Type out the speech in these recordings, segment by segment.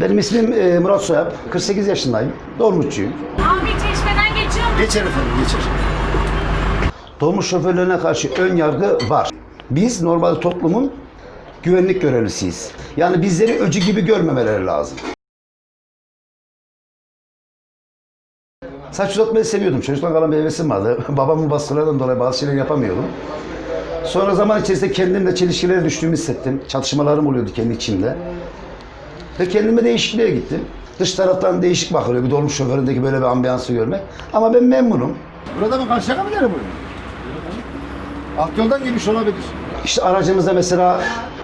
Benim ismim e, Murat Soyap. 48 yaşındayım. Dolmuşçuyum. Abi çeşmeden geçiyor mu? Geçer efendim geçer. Dolmuş şoförlerine karşı ön yargı var. Biz normal toplumun güvenlik görevlisiyiz. Yani bizleri öcü gibi görmemeleri lazım. Saç uzatmayı seviyordum. Çocuktan kalan bir hevesim vardı. Babamın baskılarından dolayı bazı şeyler yapamıyordum. Sonra zaman içerisinde kendimle çelişkilere düştüğümü hissettim. Çatışmalarım oluyordu kendi içimde. Ve kendime değişikliğe gittim. Dış taraftan değişik bakılıyor bir dolmuş şoföründeki böyle bir ambiyansı görmek. Ama ben memnunum. Burada mı karşıya mı nereye buraya? Alt yoldan gelmiş olabilir. İşte aracımızda mesela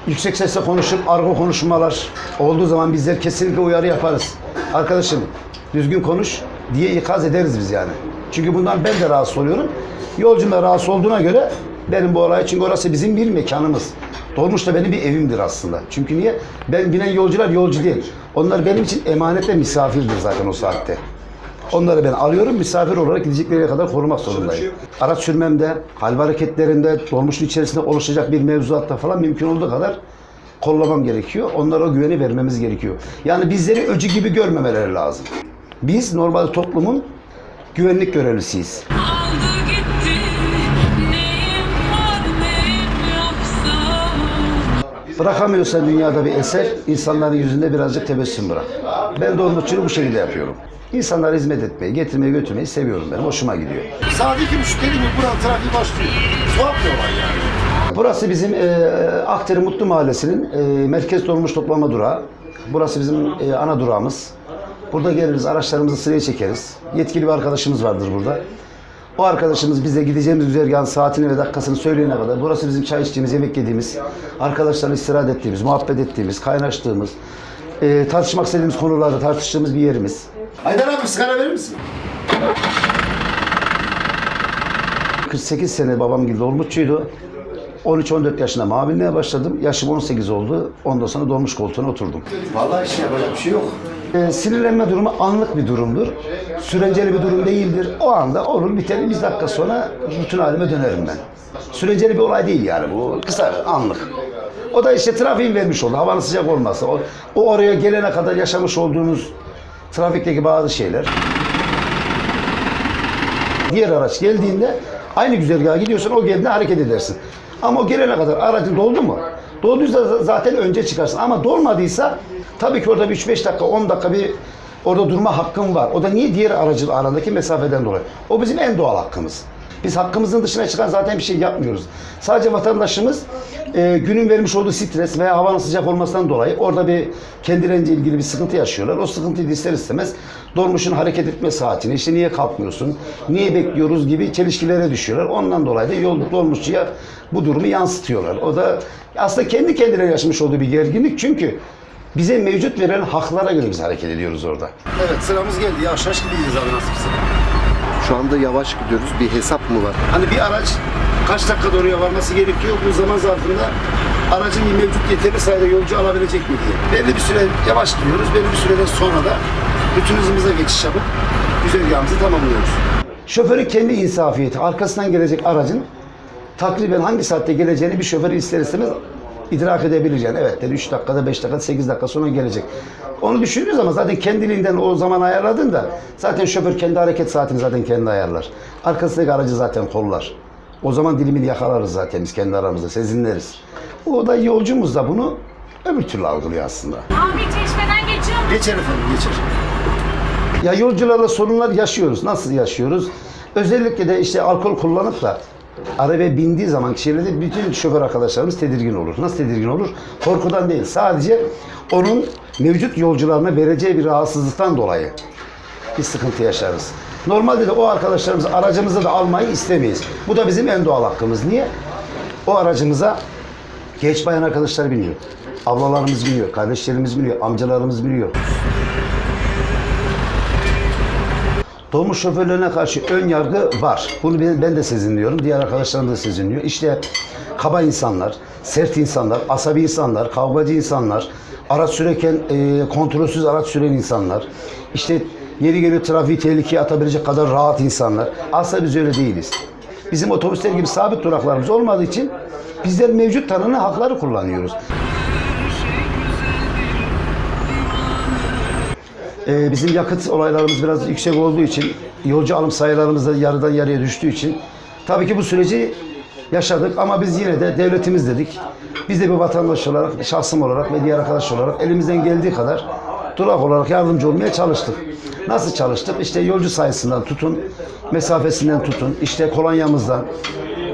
yüksek sesle konuşup argo konuşmalar olduğu zaman bizler kesinlikle uyarı yaparız. Arkadaşım düzgün konuş diye ikaz ederiz biz yani. Çünkü bundan ben de rahatsız oluyorum. Yolcum da rahatsız olduğuna göre benim bu olay çünkü orası bizim bir mekanımız. Dolmuş da benim bir evimdir aslında. Çünkü niye? Ben binen yolcular yolcu değil. Onlar benim için emanet ve misafirdir zaten o saatte. Onları ben alıyorum, misafir olarak gidecekleri kadar korumak zorundayım. Araç sürmemde, hal hareketlerinde, dolmuşun içerisinde oluşacak bir mevzuatta falan mümkün olduğu kadar kollamam gerekiyor. Onlara o güveni vermemiz gerekiyor. Yani bizleri öcü gibi görmemeleri lazım. Biz normal toplumun güvenlik görevlisiyiz. Bırakamıyorsan dünyada bir eser, insanların yüzünde birazcık tebessüm bırak. Ben de onun için bu şekilde yapıyorum. İnsanlara hizmet etmeyi, getirmeyi, götürmeyi seviyorum ben. Hoşuma gidiyor. Saat iki buçuk dedi mi buranın trafiği başlıyor. Tuhaf bir olay yani. Burası bizim e, Akdere Mutlu Mahallesi'nin e, merkez dolmuş toplama durağı. Burası bizim e, ana durağımız. Burada geliriz, araçlarımızı sıraya çekeriz. Yetkili bir arkadaşımız vardır burada. O arkadaşımız bize gideceğimiz güzergahın saatini ve dakikasını söyleyene kadar burası bizim çay içtiğimiz, yemek yediğimiz, arkadaşlarla istirahat ettiğimiz, muhabbet ettiğimiz, kaynaştığımız, e, tartışmak istediğimiz konularda tartıştığımız bir yerimiz. Haydar abi sigara verir misin? 48 sene babam gibi dolmuşçuydu. 13-14 yaşında mavinliğe başladım. Yaşım 18 oldu. Ondan sonra dolmuş koltuğuna oturdum. Vallahi işte yapacak bir şey yok. Ee, sinirlenme durumu anlık bir durumdur. Süreceli bir durum değildir. O anda olur biter. Bir dakika sonra bütün halime dönerim ben. Süreceli bir olay değil yani bu. Kısa, anlık. O da işte trafiğin vermiş oldu. Havanın sıcak olması. O, o oraya gelene kadar yaşamış olduğunuz trafikteki bazı şeyler. Diğer araç geldiğinde aynı güzergaha gidiyorsun o geldiğinde hareket edersin. Ama o gelene kadar aracın doldu mu? Dolduysa zaten önce çıkarsın. Ama dolmadıysa tabii ki orada bir 3-5 dakika 10 dakika bir orada durma hakkın var. O da niye diğer aracın arasındaki mesafeden dolayı. O bizim en doğal hakkımız. Biz hakkımızın dışına çıkan zaten bir şey yapmıyoruz. Sadece vatandaşımız e, günün vermiş olduğu stres veya havanın sıcak olmasından dolayı orada bir kendilerince ilgili bir sıkıntı yaşıyorlar. O sıkıntıyı ister istemez dolmuşun hareket etme saatini, işte niye kalkmıyorsun, niye bekliyoruz gibi çelişkilere düşüyorlar. Ondan dolayı da yol dolmuşçuya bu durumu yansıtıyorlar. O da aslında kendi kendine yaşamış olduğu bir gerginlik çünkü bize mevcut verilen haklara göre biz hareket ediyoruz orada. Evet sıramız geldi. Yavaş yavaş gideceğiz abi nasipse. Şu anda yavaş gidiyoruz. Bir hesap mı var? Hani bir araç kaç dakikada oraya varması gerekiyor bu zaman zarfında aracın mevcut yeterli sayıda yolcu alabilecek mi diye. Belli bir süre yavaş gidiyoruz. Belli bir süreden sonra da bütün hızımıza geçiş yapıp güzergahımızı tamamlıyoruz. Şoförün kendi insafiyeti, arkasından gelecek aracın takriben hangi saatte geleceğini bir şoför ister istemez idrak edebilir yani. Evet dedi 3 dakikada, 5 dakikada, 8 dakika sonra gelecek. Onu düşündüğü zaman zaten kendiliğinden o zaman ayarladın da zaten şoför kendi hareket saatini zaten kendi ayarlar. Arkasındaki aracı zaten kollar. O zaman dilimini yakalarız zaten biz kendi aramızda sezinleriz. O da yolcumuz da bunu öbür türlü algılıyor aslında. Abi çeşmeden geçiyor mu? Geçer efendim geçer. Ya yolcularla sorunlar yaşıyoruz. Nasıl yaşıyoruz? Özellikle de işte alkol kullanıp da arabaya bindiği zaman kişilerde bütün şoför arkadaşlarımız tedirgin olur. Nasıl tedirgin olur? Korkudan değil. Sadece onun mevcut yolcularına vereceği bir rahatsızlıktan dolayı bir sıkıntı yaşarız. Normalde de o arkadaşlarımızı aracımıza da almayı istemeyiz. Bu da bizim en doğal hakkımız. Niye? O aracımıza genç bayan arkadaşlar biniyor. Ablalarımız biniyor, kardeşlerimiz biniyor, amcalarımız biniyor. Dolmuş şoförlerine karşı ön yargı var. Bunu ben, de sezinliyorum. Diğer arkadaşlarım da sezinliyor. İşte kaba insanlar, sert insanlar, asabi insanlar, kavgacı insanlar, araç sürerken e, kontrolsüz araç süren insanlar, işte yeri geliyor trafiği tehlikeye atabilecek kadar rahat insanlar. Aslında biz öyle değiliz. Bizim otobüsler gibi sabit duraklarımız olmadığı için bizler mevcut tanınan hakları kullanıyoruz. Ee, bizim yakıt olaylarımız biraz yüksek olduğu için, yolcu alım sayılarımız da yarıdan yarıya düştüğü için tabii ki bu süreci yaşadık ama biz yine de devletimiz dedik. Biz de bir vatandaş olarak, şahsım olarak ve diğer arkadaş olarak elimizden geldiği kadar durak olarak yardımcı olmaya çalıştık. Nasıl çalıştık? İşte yolcu sayısından tutun, mesafesinden tutun, işte kolonyamızdan,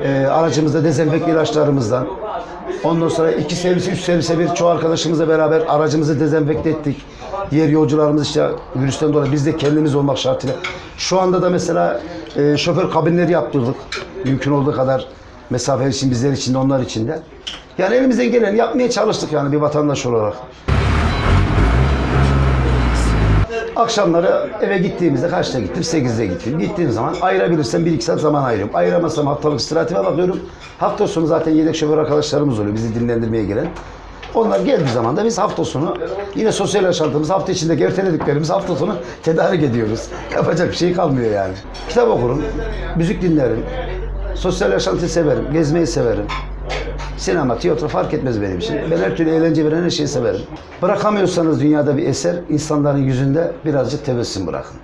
e, aracımızda dezenfekte ilaçlarımızdan, Ondan sonra iki servise, üç servise bir çoğu arkadaşımızla beraber aracımızı dezenfekte ettik. Diğer yolcularımız işte virüsten dolayı biz de kendimiz olmak şartıyla. Şu anda da mesela e, şoför kabinleri yaptırdık. Mümkün olduğu kadar mesafe için bizler için de onlar için de. Yani elimizden geleni yapmaya çalıştık yani bir vatandaş olarak. Akşamları eve gittiğimizde kaçta gittim? 8'de gittim. Gittiğim zaman ayırabilirsem 1-2 saat zaman ayırıyorum. Ayıramazsam haftalık istirahatime bakıyorum. Hafta sonu zaten yedek şoför arkadaşlarımız oluyor bizi dinlendirmeye gelen. Onlar geldiği zaman da biz hafta sonu yine sosyal yaşantımız hafta içinde ertelediklerimiz hafta sonu tedarik ediyoruz. Yapacak bir şey kalmıyor yani. Kitap okurum, müzik dinlerim, sosyal yaşantıyı severim, gezmeyi severim. Sinema, tiyatro fark etmez benim için. Ben her türlü eğlence veren her şeyi severim. Bırakamıyorsanız dünyada bir eser, insanların yüzünde birazcık tebessüm bırakın.